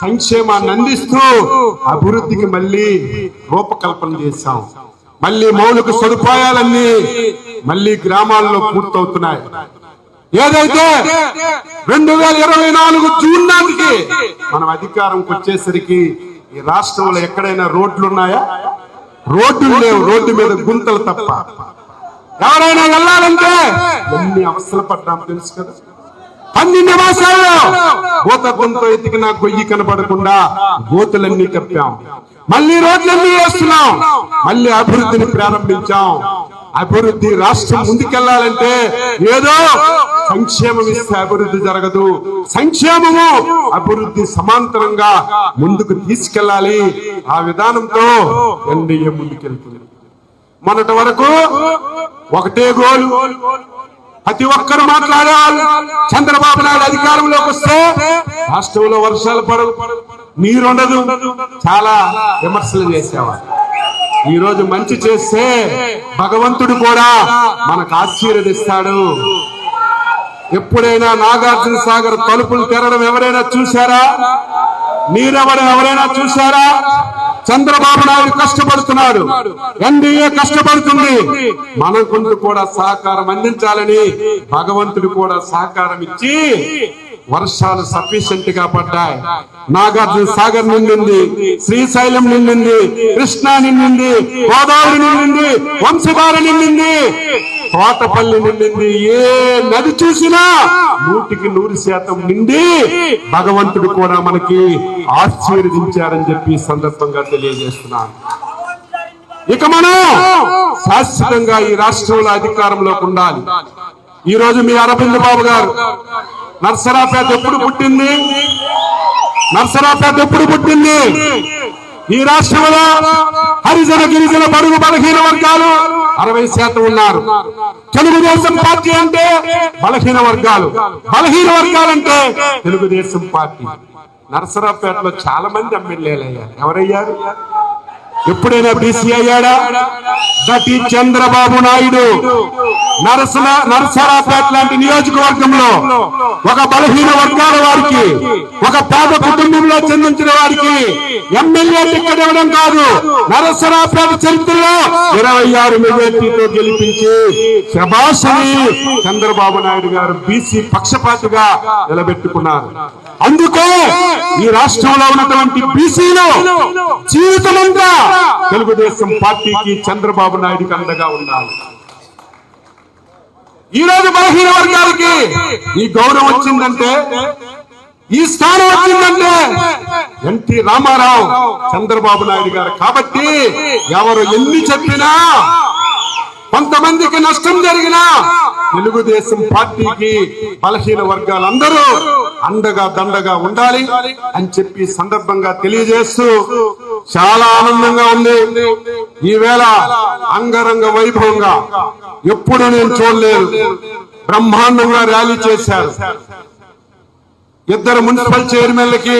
సంక్షేమాన్ని అందిస్తూ అభివృద్ధికి మళ్ళీ రూపకల్పన చేశాం. మళ్ళీ మౌలిక సదుపాయాలన్నీ మళ్ళీ గ్రామాల్లో పూర్తవుతున్నాయి. ఏదైతే రెండు వేల ఇరవై నాలుగు జూన్ నాటికి మనం అధికారంకి వచ్చేసరికి ఈ రాష్ట్రంలో ఎక్కడైనా రోడ్లు ఉన్నాయా రోడ్లు లేవు రోడ్డు మీద గుంతలు తప్ప. ఎవరైనా వెళ్ళాలంటే ఎన్ని అవసరం పడ్డాం తెలుసు కదా. అన్ని నివాసాల్లో. గోత గుంత ఎతికిన గొయ్యి కనపడకుండా గోతులన్నీ కప్పాం. మళ్ళీ రోడ్లన్నీ వేస్తున్నాం. మళ్ళీ అభివృద్ధిని ప్రారంభించాం. అభివృద్ధి రాష్ట్రం ముందుకెళ్ళాలంటే ఏదో సంక్షేమం ఇస్తే అభివృద్ధి జరగదు. సంక్షేమము అభివృద్ధి సమాంతరంగా ముందుకు తీసుకెళ్ళాలి ఆ విధానంతో ఎన్డీఏ ముందుకెళ్తుంది. మొన్నటి వరకు ఒకటే గోలు ప్రతి ఒక్కరు మాట్లాడాలి. చంద్రబాబు నాయుడు అధికారంలోకి వస్తే రాష్ట్రంలో వర్షాలు పడవు నీరుండదు. చాలా విమర్శలు చేసేవారు. ఈ రోజు మంచి చేస్తే భగవంతుడు కూడా మనకు ఆశీర్వదిస్తాడు. ఎప్పుడైనా నాగార్జున సాగర్ తలుపులు తెరడం ఎవరైనా చూశారా? నీరెవడం ఎవరైనా చూశారా? చంద్రబాబు నాయుడు కష్టపడుతున్నాడు. ఎన్డీఏ కష్టపడుతుంది. మన కొంత కూడా సహకారం అందించాలని భగవంతుడు కూడా సహకారం ఇచ్చి వర్షాలు సఫిషియెంట్గా పడ్డాయి. నాగార్జున సాగర్ నిండింది శ్రీశైలం నిండింది కృష్ణా నిండింది గోదావరి నిండింది వంశధార నిండింది. తోటపల్లి నిండింది ఏ నది చూసినా నూటికి నూరు శాతం నిండి భగవంతుడు కూడా మనకి ఆశీర్వదించారని చెప్పి సందర్భంగా తెలియజేస్తున్నాను. ఇక మనం శాశ్వతంగా ఈ రాష్ట్రంలో అధికారంలోకి ఉండాలి. ఈ రోజు మీ అరవింద్ బాబు గారు నర్సరాపేట ఎప్పుడు పుట్టింది? నర్సరాపేట ఎప్పుడు పుట్టింది? ఈ రాష్ట్రంలో హరిజన గిరిజన బడుగు బలహీన వర్గాలు అరవై శాతం ఉన్నారు. తెలుగుదేశం పార్టీ అంటే బలహీన వర్గాలు. బలహీన వర్గాలంటే తెలుగుదేశం పార్టీ. నరసరావుపేటలో చాలా మంది ఎమ్మెల్యేలు అయ్యారు ఎవరయ్యారు? ఎప్పుడైనా బీసీ అయ్యాడా? దటి చంద్రబాబు నాయుడు నరసన నరసరాపేట లాంటి నియోజకవర్గంలో ఒక బలహీన వర్గాల వారికి ఒక పేద కుటుంబంలో చెందించిన వారికి ఎమ్మెల్యే టికెట్ ఇవ్వడం కాదు. నరసరాపేట చరిత్రలో ఇరవై ఆరు మెజార్టీతో గెలిపించి శభాషని చంద్రబాబు నాయుడు గారు బీసీ పక్షపాతిగా నిలబెట్టుకున్నారు. అందుకే ఈ రాష్ట్రంలో ఉన్నటువంటి బీసీలు జీవితమంతా తెలుగుదేశం పార్టీకి చంద్రబాబు నాయుడుకి అండగా ఉన్నారు ఈ రోజు బలహీన వర్గాలకి ఈ గౌరవం వచ్చిందంటే ఈ స్థానం వచ్చిందంటే ఎన్టీ రామారావు చంద్రబాబు నాయుడు గారు. కాబట్టి ఎవరు ఎన్ని చెప్పినా కొంతమందికి నష్టం జరిగినా తెలుగుదేశం పార్టీకి బలహీన వర్గాలందరూ అండగా దండగా ఉండాలి అని చెప్పి సందర్భంగా తెలియజేస్తూ చాలా ఆనందంగా ఉంది. ఈవేళ అంగరంగ వైభవంగా ఎప్పుడు నేను చూడలేదు. బ్రహ్మాండంగా ర్యాలీ చేశారు. ఇద్దరు మున్సిపల్ చైర్మన్లకి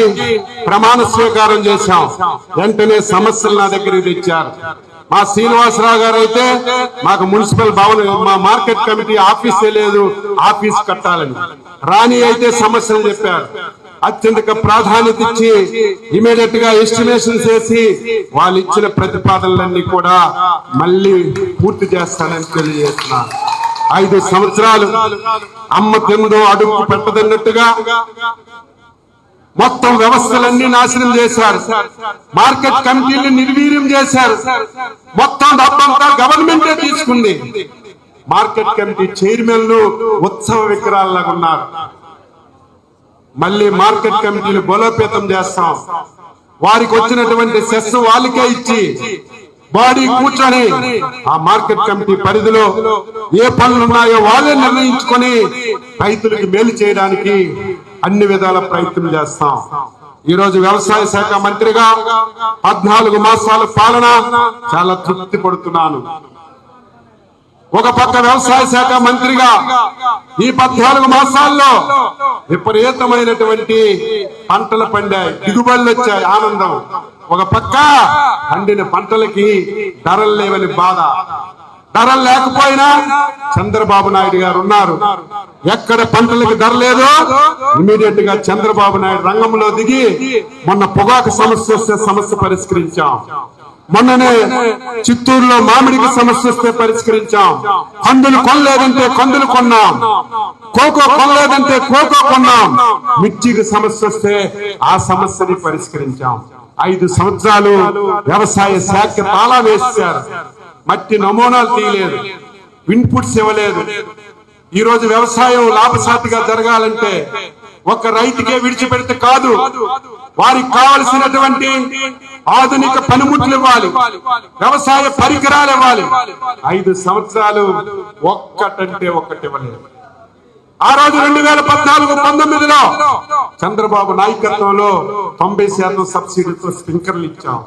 ప్రమాణ స్వీకారం చేశాం. వెంటనే సమస్యలు నా దగ్గరికి తెచ్చారు. మా శ్రీనివాసరావు గారు అయితే మాకు మున్సిపల్ భవన్ మా మార్కెట్ కమిటీ ఆఫీసే లేదు ఆఫీస్ కట్టాలని. రాణి అయితే సమస్యలు చెప్పారు. అత్యంత ప్రాధాన్యత ఇచ్చి ఇమీడియట్గా ఎస్టిమేషన్ చేసి వాళ్ళు ఇచ్చిన ప్రతిపాదనలన్నీ కూడా మళ్ళీ పూర్తి చేస్తానని తెలియజేస్తున్నాను ఐదు సంవత్సరాలు అమ్మ తిందో అడుగు పెట్టదన్నట్టుగా మొత్తం వ్యవస్థలన్నీ నాశనం చేశారు. మార్కెట్ కమిటీలు నిర్వీర్యం చేశారు. మొత్తం డబ్బంతా గవర్నమెంటే తీసుకుంది. మార్కెట్ కమిటీ చైర్మన్లు ఉత్సవ విగ్రహాల్లాగా ఉన్నారు. మళ్ళీ మార్కెట్ కమిటీలు బలోపేతం చేస్తాం. వారికి వచ్చినటువంటి సెస్ వాళ్ళకే ఇచ్చి బాడీ కూర్చొని ఆ మార్కెట్ కమిటీ పరిధిలో ఏ పనులు ఉన్నాయో వాళ్ళే నిర్ణయించుకొని రైతులకు మేలు చేయడానికి అన్ని విధాల ప్రయత్నం చేస్తాం. ఈ రోజు వ్యవసాయ శాఖ మంత్రిగా పద్నాలుగు మాసాల పాలన చాలా తృప్తి పడుతున్నాను. ఒక పక్క వ్యవసాయ శాఖ మంత్రిగా ఈ పద్నాలుగు మాసాల్లో విపరీతమైనటువంటి పంటలు పండాయి. దిగుబడులు వచ్చాయి. ఆనందం. ఒక పక్క పండిన పంటలకి ధరలు లేవని బాధ. ధరలు లేకపోయినా చంద్రబాబు నాయుడు గారు ఉన్నారు. ఎక్కడ పంటలకు ధర లేదో ఇమీడియట్గా చంద్రబాబు నాయుడు రంగంలో దిగి మొన్న పొగాకు సమస్య వస్తే సమస్య పరిష్కరించాం. మొన్ననే చిత్తూరులో మామిడికి సమస్య వస్తే పరిష్కరించాం. కందులు కొనలేదంటే కందులు కొన్నాం. కోకో కొనలేదంటే కోకో కొన్నాం. మిర్చికి సమస్య వస్తే ఆ సమస్యని పరిష్కరించాం. ఐదు సంవత్సరాలు వ్యవసాయ శాఖ తాళా వేశారు. మట్టి నమూనాలు తీయలేదు. ఇన్పుట్స్ ఇవ్వలేదు. ఈ రోజు వ్యవసాయం లాభసాటిగా జరగాలంటే ఒక రైతుకే విడిచిపెడితే కాదు. వారికి కావలసినటువంటి ఆధునిక పనిముట్లు ఇవ్వాలి. వ్యవసాయ పరికరాలు ఇవ్వాలి. ఐదు సంవత్సరాలు ఒక్కటంటే ఒక్కటి ఇవ్వలేదు. ఆ రోజు రెండు వేల పద్నాలుగు పంతొమ్మిదిలో చంద్రబాబు నాయకత్వంలో తొంభై శాతం సబ్సిడీతో స్ప్రింకర్లు ఇచ్చాం.